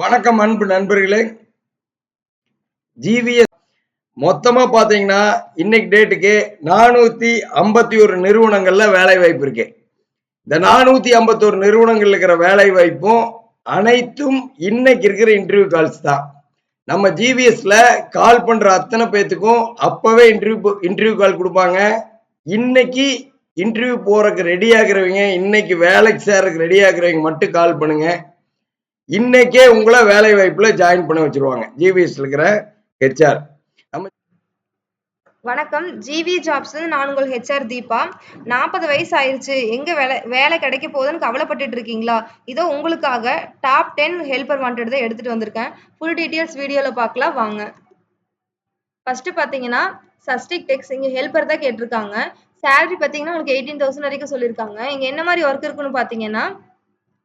வணக்கம் அன்பு நண்பர்களே. ஜிவிஎஸ் மொத்தமா பாத்தீங்கன்னா இன்னைக்கு டேட்டுக்கு நானூத்தி ஐம்பத்தி ஒரு நிறுவனங்கள்ல வேலை வாய்ப்பு இருக்கு. இந்த நானூத்தி ஐம்பத்தோரு நிறுவனங்கள் இருக்கிற வேலை வாய்ப்பும் அனைத்தும் இன்னைக்கு இருக்கிற இன்டர்வியூ கால்ஸ் தான். நம்ம ஜிவிஎஸ்ல கால் பண்ற அத்தனை பேத்துக்கும் அப்பவே இன்டர்வியூ இன்டர்வியூ கால் கொடுப்பாங்க. இன்னைக்கு இன்டர்வியூ போறதுக்கு ரெடி ஆகுறவங்க இன்னைக்கு வேலைக்கு சேர்றதுக்கு ரெடி ஆகுறவங்க மட்டும் கால் பண்ணுங்க. இன்னைக்கே உங்களை வேலை வாய்ப்புல ஜாயின் பண்ண வச்சிருவாங்க. ஜிவிஎஸ் இருக்கிற ஹெச்ஆர் வணக்கம். ஜிவி ஜாப்ஸ் நான் உங்கள் ஹெச்ஆர் தீபா. நாற்பது வயசு ஆயிருச்சு. எங்க வேலை வேலை கிடைக்க போகுதுன்னு கவலைப்பட்டுட்டு இருக்கீங்களா? இதோ உங்களுக்காக டாப் டென் ஹெல்பர் வாண்டட் தான் எடுத்துட்டு வந்திருக்கேன். ஃபுல் டீட்டெயில்ஸ் வீடியோவில் பார்க்கலாம். வாங்க. ஃபர்ஸ்ட் பார்த்தீங்கன்னா சஸ்டிக் டெக்ஸ் இங்கே ஹெல்பர் தான் கேட்டிருக்காங்க. சேலரி பார்த்தீங்கன்னா உங்களுக்கு எயிட்டீன் தௌசண்ட் வரைக்கும் சொல்லியிருக்காங்க. இங்கே என்ன மாதிரி ஒர்க் இருக்குன்னு பார்த்தீங்கன்னா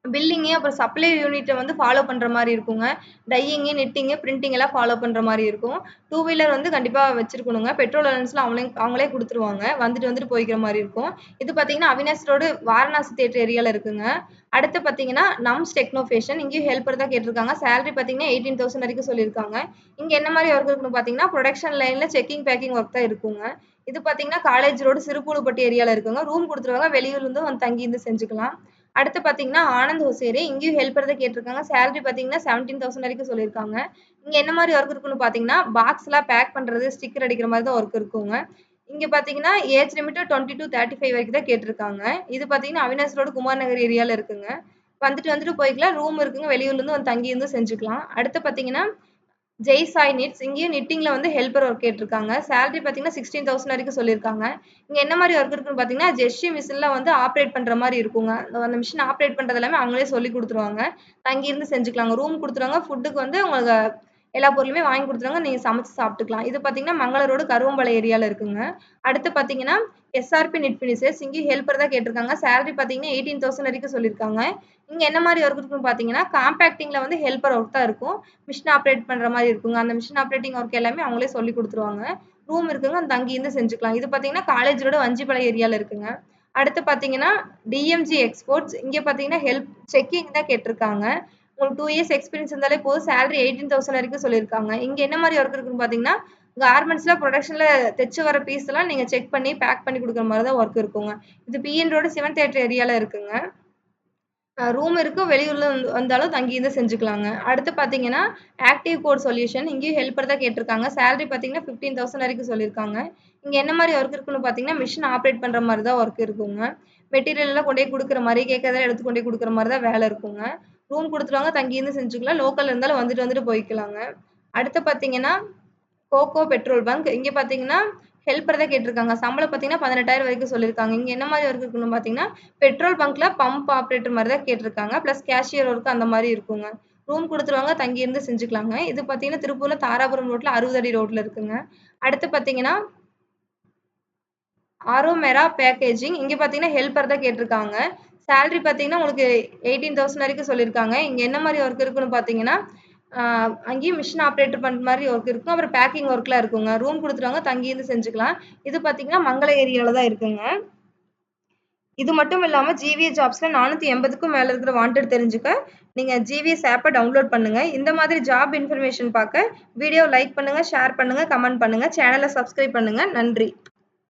பில்லிங்கு அப்புறம் சப்ளை யூனிட்டை வந்து ஃபாலோ பண்ணுற மாதிரி இருக்குங்க. டையிங்கு நெட்டிங்கு பிரிண்டிங் எல்லாம் ஃபாலோ பண்ணுற மாதிரி இருக்கும். டூ வீலர் வந்து கண்டிப்பாக வச்சிருக்கணுங்க. பெட்ரோல் அலன்ஸ்லாம் அவங்களே அவங்களே கொடுத்துருவாங்க. வந்துட்டு வந்துட்டு போய்க்கிற மாதிரி இருக்கும். இது பார்த்தீங்கன்னா அவினாஸ் ரோடு வாரணாசி தேட்டர் ஏரியாவில் இருக்குங்க. அடுத்து பார்த்தீங்கன்னா நம்ஸ் டெக்னோஃபேஷன் இங்கேயும் ஹெல்ப்பர் தான் கேட்டிருக்காங்க. சேலரி பார்த்தீங்கன்னா எயிட்டீன் தௌசண்ட் வரைக்கும் சொல்லியிருக்காங்க. இங்கே என்ன மாதிரி ஒர்க் இருக்குன்னு பார்த்தீங்கன்னா ப்ரொடக்ஷன் லைனில் செக்கிங் பேக்கிங் ஒர்க் தான் இருக்குங்க. இது பார்த்தீங்கன்னா காலேஜ் ரோடு சிறுபூலுப்பட்டி ஏரியாவில் இருக்குங்க. ரூம் கொடுத்துருவாங்க. வெளியூர்லேருந்து வந்து தங்கி இருந்து செஞ்சுக்கலாம். அடுத்து பார்த்தீங்கன்னா ஆனந்த் ஹோசேரி இங்கேயும் ஹெல்ப்பர் தான் கேட்டிருக்காங்க. சேலரி பார்த்தீங்கன்னா செவன்டீன் தௌசண்ட் வரைக்கும் சொல்லியிருக்காங்க. இங்கே என்ன மாதிரி ஒர்க் இருக்குன்னு பார்த்தீங்கன்னா பாக்ஸ்லாம் பேக் பண்ணுறது ஸ்டிக்கர் அடிக்கிற மாதிரி தான் ஒர்க் இருக்குங்க. இங்கே பார்த்தீங்கன்னா age limit twenty two thirty five வரைக்கும் தான் கேட்டிருக்காங்க. இது பார்த்தீங்கன்னா அவினாஸ் ரோடு குமார் நகர் ஏரியாவில் இருக்குங்க. வந்துட்டு வந்துட்டு போய்க்கலாம். ரூம் இருக்குங்க. வெளியூர்லேருந்து வந்து தங்கியிருந்து செஞ்சுக்கலாம். அடுத்து பார்த்தீங்கன்னா ஜெய் சாய் நிட்ஸ் இங்கேயும் நிட்டிங்ல வந்து ஹெல்ப்பர் ஒர்க் கேட்டிருக்காங்க. சேலரி பார்த்தீங்கன்னா சிக்ஸ்டீன் தௌசண்ட் வரைக்கும் சொல்லியிருக்காங்க. இங்கே என்ன மாதிரி ஒர்க் இருக்குன்னு பார்த்தீங்கன்னா ஜெஸ்ஸி மிஷின்ல வந்து ஆப்ரேட் பண்ணுற மாதிரி இருக்குங்க. அந்த மிஷின் ஆப்ரேட் பண்ணுறது எல்லாமே அவங்களே சொல்லி கொடுத்துருவாங்க. தங்கி இருந்து செஞ்சுக்கலாங்க. ரூம் கொடுத்துருவாங்க. ஃபுட்டுக்கு வந்து உங்களுக்கு எல்லா பொருளுமே வாங்கி கொடுத்துருவாங்க. நீங்கள் சமைச்சு சாப்பிட்டுக்கலாம். இது பார்த்தீங்கன்னா மங்களரோடு கருவம்பலை ஏரியாவில் இருக்குங்க. அடுத்து பார்த்தீங்கன்னா எஸ்ஆர்பி நெட் ஃபினிஷர்ஸ் இங்கே ஹெல்ப்பர் தான் கேட்டிருக்காங்க. சேலரி பார்த்தீங்கன்னா எயிட்டீன் தௌசண்ட் வரைக்கும் சொல்லியிருக்காங்க. இங்கே என்ன மாதிரி ஒர்க் இருக்குன்னு பார்த்தீங்கன்னா காம்பேக்டிங்கில் வந்து ஹெல்ப்பர் ஒர்க் தான் இருக்கும். மிஷின் ஆப்ரேட் பண்ணுற மாதிரி இருக்குங்க. அந்த மிஷின் ஆப்ரேட்டிங் ஒர்க் எல்லாமே அவங்களே சொல்லி கொடுத்துருவாங்க. ரூம் இருக்குங்க. அந்த தங்கி இருந்து செஞ்சுக்கலாம். இது பார்த்தீங்கன்னா காலேஜோட வஞ்சிப்பளை ஏரியாவில் இருக்குங்க. அடுத்து பார்த்தீங்கன்னா டிஎம்ஜி எக்ஸ்போர்ட்ஸ் இங்கே பார்த்தீங்கன்னா ஹெல்ப் செக்கிங் தான் கேட்டிருக்காங்க. உங்களுக்கு டூ இயர்ஸ் எக்ஸ்பீரியன்ஸ் இருந்தாலே போதும். சேலரி எயிட்டீன் தௌசண்ட் வரைக்கும் சொல்லியிருக்காங்க. இங்கே என்ன மாதிரி ஒர்க் இருக்குன்னு பார்த்தீங்கன்னா கார்மெண்ட்ஸில் ப்ரொடக்ஷனில் தைச்சு வர பீஸ் எல்லாம் நீங்கள் செக் பண்ணி பேக் பண்ணி கொடுக்குற மாதிரி தான் ஒர்க் இருக்குங்க. இது பிஎன் ரோடு சிவன் தேட்டர் ஏரியாவில் இருக்குங்க. ரூம் இருக்கும் வெளியூர்ல வந்தாலும் தங்கி இருந்து செஞ்சுக்கலாங்க. அடுத்து பார்த்தீங்கன்னா ஆக்டிவ் கோட் சொல்யூஷன் இங்கேயும் ஹெல்ப்பர் தான் கேட்டிருக்காங்க. சேலரி பார்த்தீங்கன்னா ஃபிஃப்டீன் தௌசண்ட் வரைக்கும் சொல்லியிருக்காங்க. இங்கே என்ன மாதிரி ஒர்க் இருக்குன்னு பார்த்தீங்கன்னா மிஷின் ஆப்ரேட் பண்ணுற மாதிரி தான் ஒர்க் இருக்குங்க. மெட்டீரியல் எல்லாம் கொண்டு போய் கொடுக்குற மாதிரி கேட்கறதெல்லாம் எடுத்து கொண்டே கொடுக்குற மாதிரி தான் வேலை இருக்குங்க. ரூம் கொடுத்துருவாங்க தங்கியிருந்து செஞ்சுக்கலாம். லோக்கல் இருந்தாலும் வந்துட்டு வந்துட்டு போய்க்கலாங்க. அடுத்து பார்த்தீங்கன்னா கோகோ பெட்ரோல் பங்க் இங்கே பார்த்தீங்கன்னா ஹெல்ப்பர் தான் கேட்டிருக்காங்க. சம்பளம் பார்த்தீங்கன்னா பதினெட்டாயிரம் வரைக்கும் சொல்லியிருக்காங்க. இங்கே என்ன மாதிரி ஒர்க் இருக்குன்னு பார்த்தீங்கன்னா பெட்ரோல் பங்க்ல பம்ப் ஆப்ரேட்டர் மாதிரி தான் கேட்டிருக்காங்க. ப்ளஸ் கேஷியர் ஒர்க் அந்த மாதிரி இருக்குங்க. ரூம் கொடுத்துருவாங்க தங்கி இருந்து செஞ்சுக்கலாங்க. இது பார்த்தீங்கன்னா திருப்பூரில் தாராபுரம் ரோட்டில் அறுபது அடி ரோட்டில் இருக்குங்க. அடுத்து பார்த்தீங்கன்னா ஆரோமெரா பேக்கேஜிங் இங்கே பார்த்தீங்கன்னா ஹெல்ப்பர் தான் கேட்டிருக்காங்க. சேலரி பார்த்தீங்கன்னா உங்களுக்கு எயிட்டீன் தௌசண்ட் வரைக்கும் சொல்லியிருக்காங்க. இங்கே என்ன மாதிரி ஒர்க் இருக்குன்னு பார்த்தீங்கன்னா அங்கேயும் மிஷின் ஆப்ரேட்டர் பண்ணுற மாதிரி ஒர்க் இருக்கும். அப்புறம் பேக்கிங் ஒர்க்லாம் இருக்குங்க. ரூம் கொடுத்துருவாங்க தங்கியிருந்து செஞ்சுக்கலாம். இது பார்த்தீங்கன்னா மங்கள ஏரியாவில் தான் இருக்குங்க. இது மட்டும் இல்லாமல் ஜிவிஎஸ் ஜாப்ஸில் நானூற்றி எண்பதுக்கும் மேலே இருக்கிற வாண்டட் தெரிஞ்சுக்க. நீங்கள் ஜிவிஎஸ் ஆப்பை டவுன்லோட் பண்ணுங்கள் இந்த மாதிரி ஜாப் இன்ஃபர்மேஷன் பார்க்க வீடியோ லைக் பண்ணுங்கள் ஷேர் பண்ணுங்கள் கமெண்ட் பண்ணுங்கள் சேனலை சப்ஸ்கிரைப் பண்ணுங்கள் நன்றி.